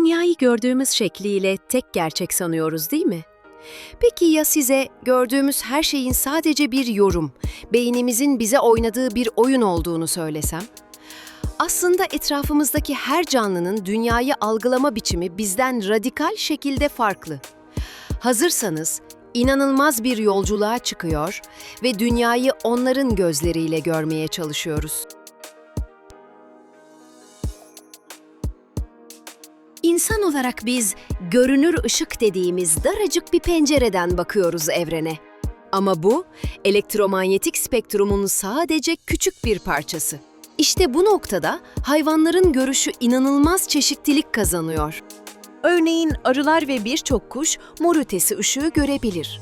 dünyayı gördüğümüz şekliyle tek gerçek sanıyoruz değil mi? Peki ya size gördüğümüz her şeyin sadece bir yorum, beynimizin bize oynadığı bir oyun olduğunu söylesem? Aslında etrafımızdaki her canlının dünyayı algılama biçimi bizden radikal şekilde farklı. Hazırsanız inanılmaz bir yolculuğa çıkıyor ve dünyayı onların gözleriyle görmeye çalışıyoruz. İnsan olarak biz görünür ışık dediğimiz daracık bir pencereden bakıyoruz evrene. Ama bu elektromanyetik spektrumun sadece küçük bir parçası. İşte bu noktada hayvanların görüşü inanılmaz çeşitlilik kazanıyor. Örneğin arılar ve birçok kuş mor ötesi ışığı görebilir.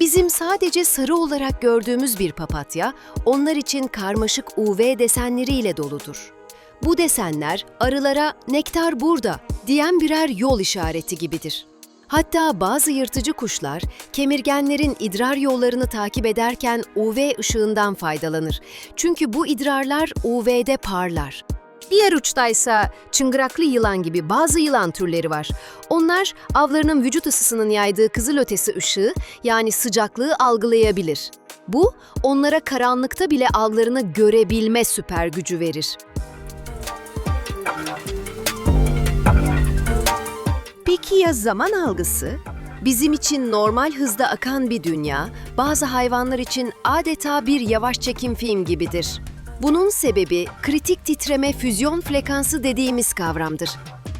Bizim sadece sarı olarak gördüğümüz bir papatya, onlar için karmaşık UV desenleriyle doludur. Bu desenler arılara nektar burada diyen birer yol işareti gibidir. Hatta bazı yırtıcı kuşlar kemirgenlerin idrar yollarını takip ederken UV ışığından faydalanır. Çünkü bu idrarlar UV'de parlar. Diğer uçtaysa çıngıraklı yılan gibi bazı yılan türleri var. Onlar avlarının vücut ısısının yaydığı kızılötesi ışığı yani sıcaklığı algılayabilir. Bu onlara karanlıkta bile avlarını görebilme süper gücü verir. Ya zaman algısı? Bizim için normal hızda akan bir dünya, bazı hayvanlar için adeta bir yavaş çekim film gibidir. Bunun sebebi kritik titreme füzyon frekansı dediğimiz kavramdır.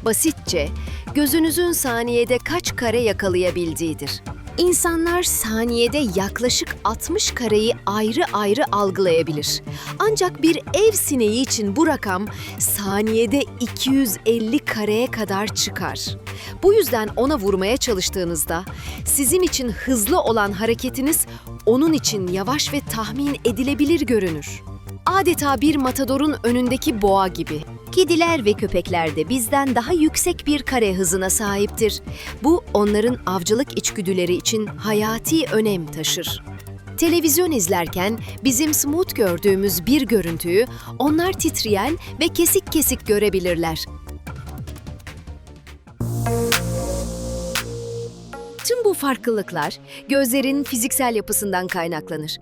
Basitçe, gözünüzün saniyede kaç kare yakalayabildiğidir. İnsanlar saniyede yaklaşık 60 kareyi ayrı ayrı algılayabilir. Ancak bir ev sineği için bu rakam saniyede 250 kareye kadar çıkar. Bu yüzden ona vurmaya çalıştığınızda sizin için hızlı olan hareketiniz onun için yavaş ve tahmin edilebilir görünür. Adeta bir matadorun önündeki boğa gibi. Kediler ve köpekler de bizden daha yüksek bir kare hızına sahiptir. Bu onların avcılık içgüdüleri için hayati önem taşır. Televizyon izlerken bizim smooth gördüğümüz bir görüntüyü onlar titreyen ve kesik kesik görebilirler. Farklılıklar gözlerin fiziksel yapısından kaynaklanır.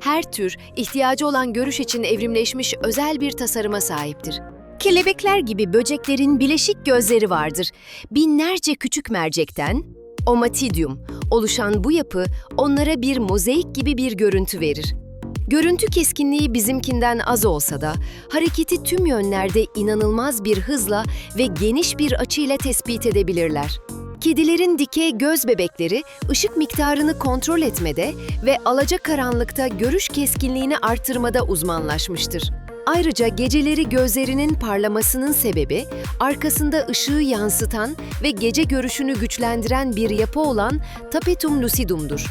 Her tür ihtiyacı olan görüş için evrimleşmiş özel bir tasarıma sahiptir. Kelebekler gibi böceklerin bileşik gözleri vardır. Binlerce küçük mercekten, omatidium, oluşan bu yapı onlara bir mozaik gibi bir görüntü verir. Görüntü keskinliği bizimkinden az olsa da hareketi tüm yönlerde inanılmaz bir hızla ve geniş bir açıyla tespit edebilirler. Kedilerin dikey göz bebekleri ışık miktarını kontrol etmede ve alacakaranlıkta görüş keskinliğini artırmada uzmanlaşmıştır. Ayrıca geceleri gözlerinin parlamasının sebebi arkasında ışığı yansıtan ve gece görüşünü güçlendiren bir yapı olan tapetum lucidum'dur.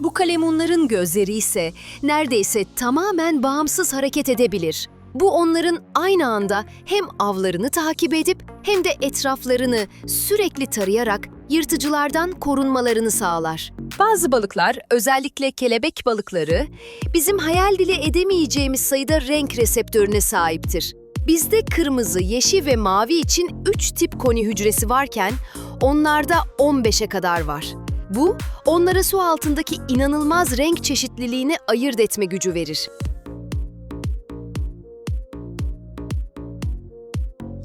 Bu kalemunların gözleri ise neredeyse tamamen bağımsız hareket edebilir. Bu onların aynı anda hem avlarını takip edip hem de etraflarını sürekli tarayarak yırtıcılardan korunmalarını sağlar. Bazı balıklar, özellikle kelebek balıkları, bizim hayal bile edemeyeceğimiz sayıda renk reseptörüne sahiptir. Bizde kırmızı, yeşil ve mavi için 3 tip koni hücresi varken onlarda 15'e kadar var. Bu, onlara su altındaki inanılmaz renk çeşitliliğini ayırt etme gücü verir.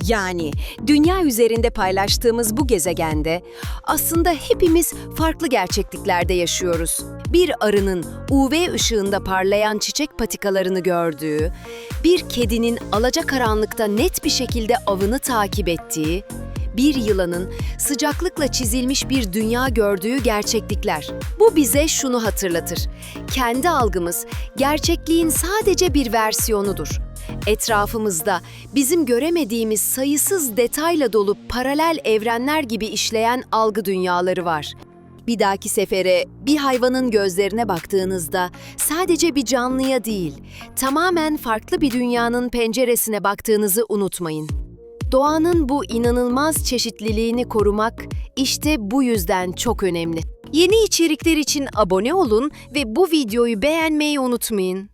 Yani dünya üzerinde paylaştığımız bu gezegende aslında hepimiz farklı gerçekliklerde yaşıyoruz. Bir arının UV ışığında parlayan çiçek patikalarını gördüğü, bir kedinin alacakaranlıkta net bir şekilde avını takip ettiği, bir yılanın sıcaklıkla çizilmiş bir dünya gördüğü gerçeklikler. Bu bize şunu hatırlatır. Kendi algımız gerçekliğin sadece bir versiyonudur. Etrafımızda bizim göremediğimiz sayısız detayla dolu paralel evrenler gibi işleyen algı dünyaları var. Bir dahaki sefere bir hayvanın gözlerine baktığınızda sadece bir canlıya değil, tamamen farklı bir dünyanın penceresine baktığınızı unutmayın. Doğanın bu inanılmaz çeşitliliğini korumak işte bu yüzden çok önemli. Yeni içerikler için abone olun ve bu videoyu beğenmeyi unutmayın.